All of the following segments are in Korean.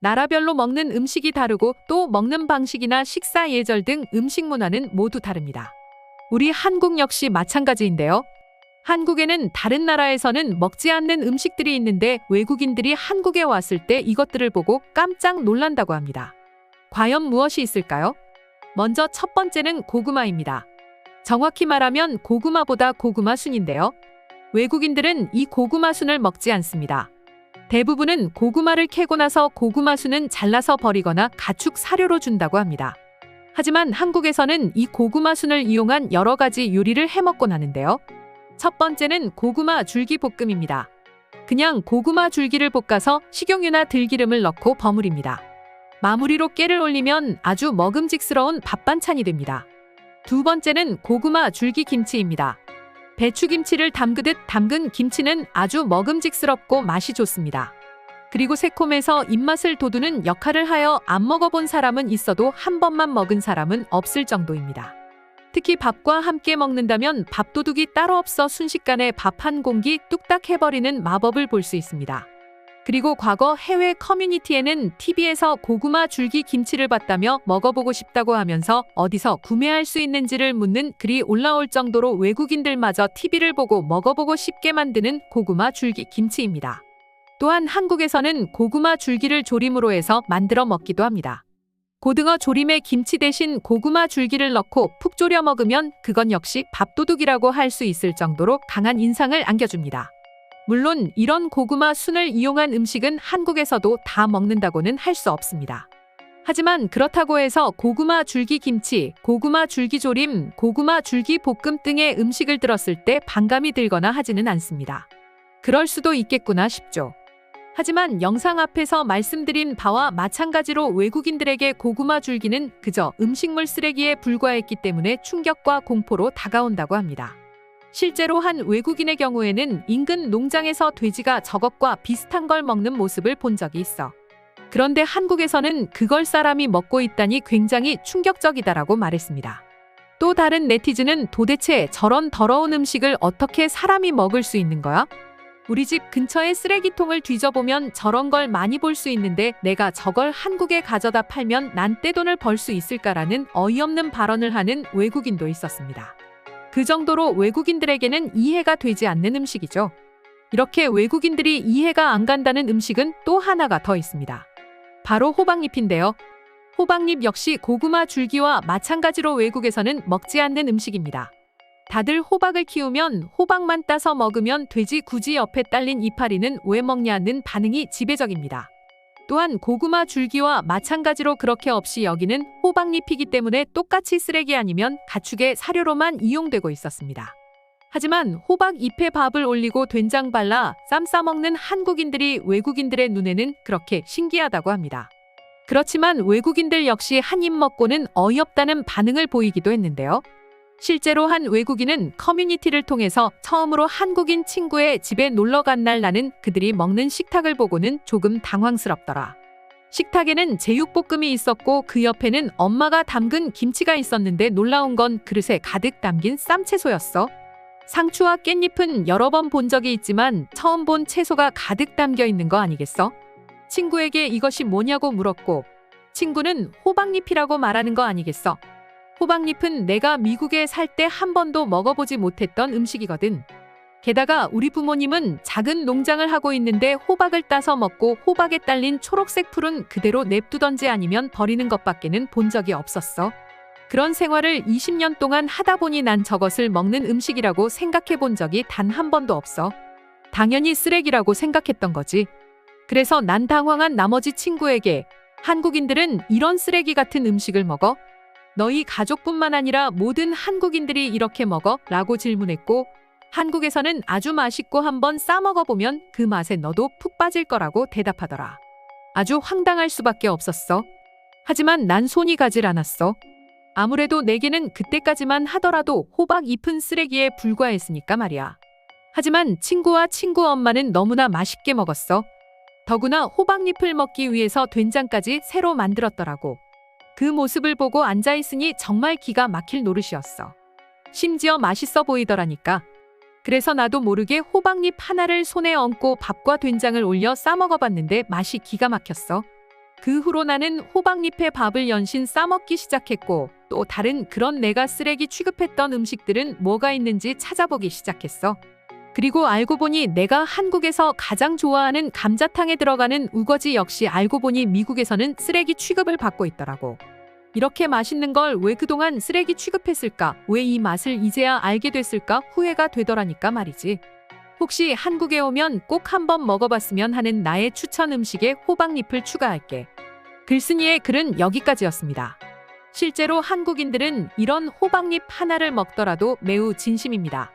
나라별로 먹는 음식이 다르고 또 먹는 방식이나 식사 예절 등 음식 문화는 모두 다릅니다. 우리 한국 역시 마찬가지인데요. 한국에는 다른 나라에서는 먹지 않는 음식들이 있는데 외국인들이 한국에 왔을 때 이것들을 보고 깜짝 놀란다고 합니다. 과연 무엇이 있을까요? 먼저 첫 번째는 고구마입니다. 정확히 말하면 고구마보다 고구마 순인데요. 외국인들은 이 고구마 순을 먹지 않습니다. 대부분은 고구마를 캐고 나서 고구마 순은 잘라서 버리거나 가축 사료로 준다고 합니다. 하지만 한국에서는 이 고구마 순을 이용한 여러 가지 요리를 해먹곤 하는데요. 첫 번째는 고구마 줄기 볶음입니다. 그냥 고구마 줄기를 볶아서 식용유나 들기름을 넣고 버무립니다. 마무리로 깨를 올리면 아주 먹음직스러운 밥 반찬이 됩니다. 두 번째는 고구마 줄기 김치입니다. 배추김치를 담그듯 담근 김치는 아주 먹음직스럽고 맛이 좋습니다. 그리고 새콤해서 입맛을 돋우는 역할을 하여 안 먹어본 사람은 있어도 한 번만 먹은 사람은 없을 정도입니다. 특히 밥과 함께 먹는다면 밥도둑이 따로 없어 순식간에 밥 한 공기 뚝딱 해버리는 마법을 볼 수 있습니다. 그리고 과거 해외 커뮤니티에는 TV에서 고구마 줄기 김치를 봤다며 먹어보고 싶다고 하면서 어디서 구매할 수 있는지를 묻는 글이 올라올 정도로 외국인들마저 TV를 보고 먹어보고 싶게 만드는 고구마 줄기 김치입니다. 또한 한국에서는 고구마 줄기를 조림으로 해서 만들어 먹기도 합니다. 고등어 조림에 김치 대신 고구마 줄기를 넣고 푹 졸여 먹으면 그건 역시 밥도둑이라고 할 수 있을 정도로 강한 인상을 안겨줍니다. 물론 이런 고구마 순을 이용한 음식은 한국에서도 다 먹는다고는 할 수 없습니다. 하지만 그렇다고 해서 고구마 줄기 김치, 고구마 줄기 조림, 고구마 줄기 볶음 등의 음식을 들었을 때 반감이 들거나 하지는 않습니다. 그럴 수도 있겠구나 싶죠. 하지만 영상 앞에서 말씀드린 바와 마찬가지로 외국인들에게 고구마 줄기는 그저 음식물 쓰레기에 불과했기 때문에 충격과 공포로 다가온다고 합니다. 실제로 한 외국인의 경우에는 인근 농장에서 돼지가 저것과 비슷한 걸 먹는 모습을 본 적이 있어. 그런데 한국에서는 그걸 사람이 먹고 있다니 굉장히 충격적이다라고 말했습니다. 또 다른 네티즌은 도대체 저런 더러운 음식을 어떻게 사람이 먹을 수 있는 거야? 우리 집 근처에 쓰레기통을 뒤져보면 저런 걸 많이 볼 수 있는데 내가 저걸 한국에 가져다 팔면 난 떼돈을 벌 수 있을까라는 어이없는 발언을 하는 외국인도 있었습니다. 그 정도로 외국인들에게는 이해가 되지 않는 음식이죠. 이렇게 외국인들이 이해가 안 간다는 음식은 또 하나가 더 있습니다. 바로 호박잎인데요. 호박잎 역시 고구마 줄기와 마찬가지로 외국에서는 먹지 않는 음식입니다. 다들 호박을 키우면 호박만 따서 먹으면 돼지 굳이 옆에 딸린 이파리는 왜 먹냐는 반응이 지배적입니다. 또한 고구마 줄기와 마찬가지로 그렇게 없이 여기는 호박잎이기 때문에 똑같이 쓰레기 아니면 가축의 사료로만 이용되고 있었습니다. 하지만 호박잎에 밥을 올리고 된장 발라 쌈 싸먹는 한국인들이 외국인들의 눈에는 그렇게 신기하다고 합니다. 그렇지만 외국인들 역시 한 입 먹고는 어이없다는 반응을 보이기도 했는데요. 실제로 한 외국인은 커뮤니티를 통해서 처음으로 한국인 친구의 집에 놀러 간 날 나는 그들이 먹는 식탁을 보고는 조금 당황스럽더라. 식탁에는 제육볶음이 있었고 그 옆에는 엄마가 담근 김치가 있었는데 놀라운 건 그릇에 가득 담긴 쌈채소였어. 상추와 깻잎은 여러 번 본 적이 있지만 처음 본 채소가 가득 담겨 있는 거 아니겠어? 친구에게 이것이 뭐냐고 물었고 친구는 호박잎이라고 말하는 거 아니겠어? 호박잎은 내가 미국에 살 때 한 번도 먹어보지 못했던 음식이거든. 게다가 우리 부모님은 작은 농장을 하고 있는데 호박을 따서 먹고 호박에 딸린 초록색 풀은 그대로 냅두던지 아니면 버리는 것밖에는 본 적이 없었어. 그런 생활을 20년 동안 하다 보니 난 저것을 먹는 음식이라고 생각해 본 적이 단 한 번도 없어. 당연히 쓰레기라고 생각했던 거지. 그래서 난 당황한 나머지 친구에게 한국인들은 이런 쓰레기 같은 음식을 먹어? 너희 가족뿐만 아니라 모든 한국인들이 이렇게 먹어? 라고 질문했고, 한국에서는 아주 맛있고 한번 싸먹어보면 그 맛에 너도 푹 빠질 거라고 대답하더라. 아주 황당할 수밖에 없었어. 하지만 난 손이 가질 않았어. 아무래도 내게는 그때까지만 하더라도 호박 잎은 쓰레기에 불과했으니까 말이야. 하지만 친구와 친구 엄마는 너무나 맛있게 먹었어. 더구나 호박잎을 먹기 위해서 된장까지 새로 만들었더라고. 그 모습을 보고 앉아있으니 정말 기가 막힐 노릇이었어. 심지어 맛있어 보이더라니까. 그래서 나도 모르게 호박잎 하나를 손에 얹고 밥과 된장을 올려 싸먹어봤는데 맛이 기가 막혔어. 그 후로 나는 호박잎에 밥을 연신 싸먹기 시작했고 또 다른 그런 내가 쓰레기 취급했던 음식들은 뭐가 있는지 찾아보기 시작했어. 그리고 알고 보니 내가 한국에서 가장 좋아하는 감자탕에 들어가는 우거지 역시 알고 보니 미국에서는 쓰레기 취급을 받고 있더라고. 이렇게 맛있는 걸 왜 그동안 쓰레기 취급했을까? 왜 이 맛을 이제야 알게 됐을까? 후회가 되더라니까 말이지. 혹시 한국에 오면 꼭 한번 먹어봤으면 하는 나의 추천 음식에 호박잎을 추가할게. 글쓴이의 글은 여기까지였습니다. 실제로 한국인들은 이런 호박잎 하나를 먹더라도 매우 진심입니다.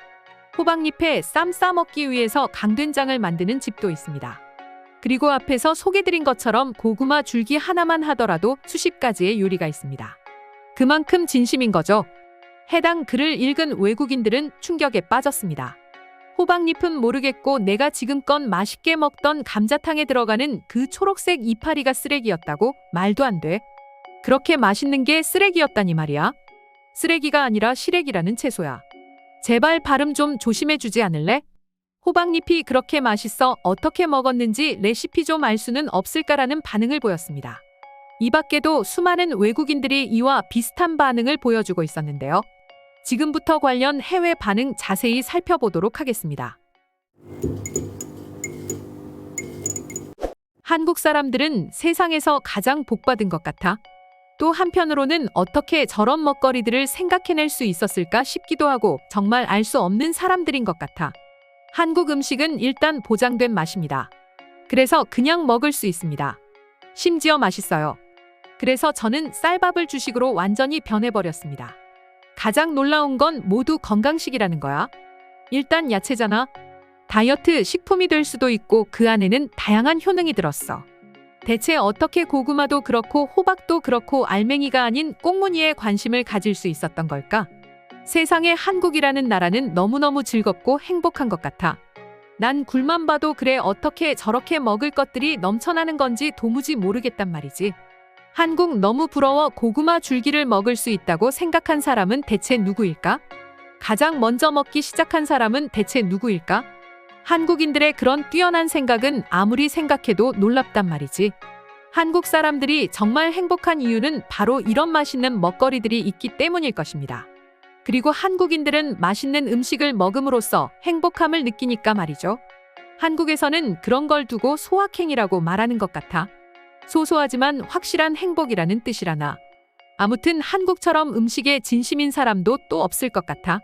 호박잎에 쌈 싸먹기 위해서 강된장을 만드는 집도 있습니다. 그리고 앞에서 소개드린 것처럼 고구마 줄기 하나만 하더라도 수십 가지의 요리가 있습니다. 그만큼 진심인 거죠. 해당 글을 읽은 외국인들은 충격에 빠졌습니다. 호박잎은 모르겠고 내가 지금껏 맛있게 먹던 감자탕에 들어가는 그 초록색 이파리가 쓰레기였다고? 말도 안 돼. 그렇게 맛있는 게 쓰레기였다니 말이야. 쓰레기가 아니라 시래기라는 채소야. 제발 발음 좀 조심해 주지 않을래? 호박잎이 그렇게 맛있어 어떻게 먹었는지 레시피 좀 알 수는 없을까라는 반응을 보였습니다. 이 밖에도 수많은 외국인들이 이와 비슷한 반응을 보여주고 있었는데요. 지금부터 관련 해외 반응 자세히 살펴보도록 하겠습니다. 한국 사람들은 세상에서 가장 복받은 것 같아. 또 한편으로는 어떻게 저런 먹거리들을 생각해낼 수 있었을까 싶기도 하고 정말 알 수 없는 사람들인 것 같아. 한국 음식은 일단 보장된 맛입니다. 그래서 그냥 먹을 수 있습니다. 심지어 맛있어요. 그래서 저는 쌀밥을 주식으로 완전히 변해버렸습니다. 가장 놀라운 건 모두 건강식이라는 거야. 일단 야채잖아. 다이어트 식품이 될 수도 있고 그 안에는 다양한 효능이 들었어. 대체 어떻게 고구마도 그렇고 호박도 그렇고 알맹이가 아닌 꽁무니에 관심을 가질 수 있었던 걸까? 세상에 한국이라는 나라는 너무너무 즐겁고 행복한 것 같아. 난 굴만 봐도 그래 어떻게 저렇게 먹을 것들이 넘쳐나는 건지 도무지 모르겠단 말이지. 한국 너무 부러워 고구마 줄기를 먹을 수 있다고 생각한 사람은 대체 누구일까? 가장 먼저 먹기 시작한 사람은 대체 누구일까? 한국인들의 그런 뛰어난 생각은 아무리 생각해도 놀랍단 말이지. 한국 사람들이 정말 행복한 이유는 바로 이런 맛있는 먹거리들이 있기 때문일 것입니다. 그리고 한국인들은 맛있는 음식을 먹음으로써 행복함을 느끼니까 말이죠. 한국에서는 그런 걸 두고 소확행이라고 말하는 것 같아. 소소하지만 확실한 행복이라는 뜻이라나. 아무튼 한국처럼 음식에 진심인 사람도 또 없을 것 같아.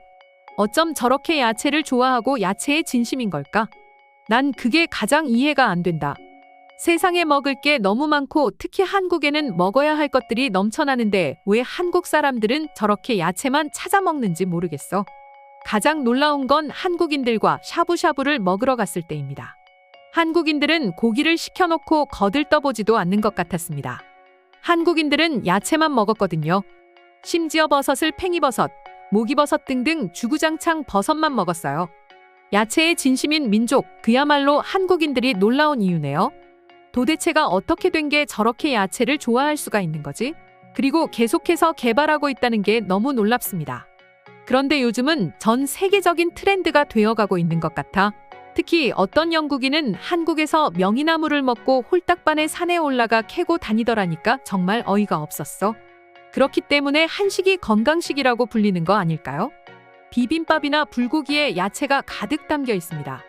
어쩜 저렇게 야채를 좋아하고 야채에 진심인 걸까? 난 그게 가장 이해가 안 된다. 세상에 먹을 게 너무 많고 특히 한국에는 먹어야 할 것들이 넘쳐나는데 왜 한국 사람들은 저렇게 야채만 찾아 먹는지 모르겠어. 가장 놀라운 건 한국인들과 샤브샤브를 먹으러 갔을 때입니다. 한국인들은 고기를 시켜놓고 거들떠보지도 않는 것 같았습니다. 한국인들은 야채만 먹었거든요. 심지어 버섯을 팽이버섯, 모기버섯 등등 주구장창 버섯만 먹었어요. 야채의 진심인 민족, 그야말로 한국인들이 놀라운 이유네요. 도대체가 어떻게 된 게 저렇게 야채를 좋아할 수가 있는 거지? 그리고 계속해서 개발하고 있다는 게 너무 놀랍습니다. 그런데 요즘은 전 세계적인 트렌드가 되어가고 있는 것 같아. 특히 어떤 영국인은 한국에서 명이나물을 먹고 홀딱반의 산에 올라가 캐고 다니더라니까 정말 어이가 없었어. 그렇기 때문에 한식이 건강식이라고 불리는 거 아닐까요? 비빔밥이나 불고기에 야채가 가득 담겨 있습니다.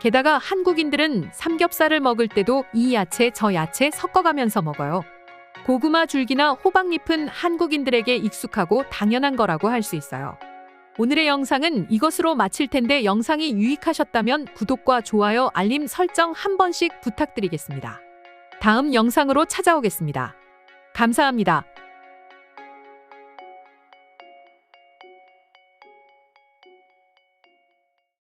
게다가 한국인들은 삼겹살을 먹을 때도 이 야채 저 야채 섞어가면서 먹어요. 고구마 줄기나 호박잎은 한국인들에게 익숙하고 당연한 거라고 할 수 있어요. 오늘의 영상은 이것으로 마칠 텐데 영상이 유익하셨다면 구독과 좋아요, 알림 설정 한 번씩 부탁드리겠습니다. 다음 영상으로 찾아오겠습니다. 감사합니다.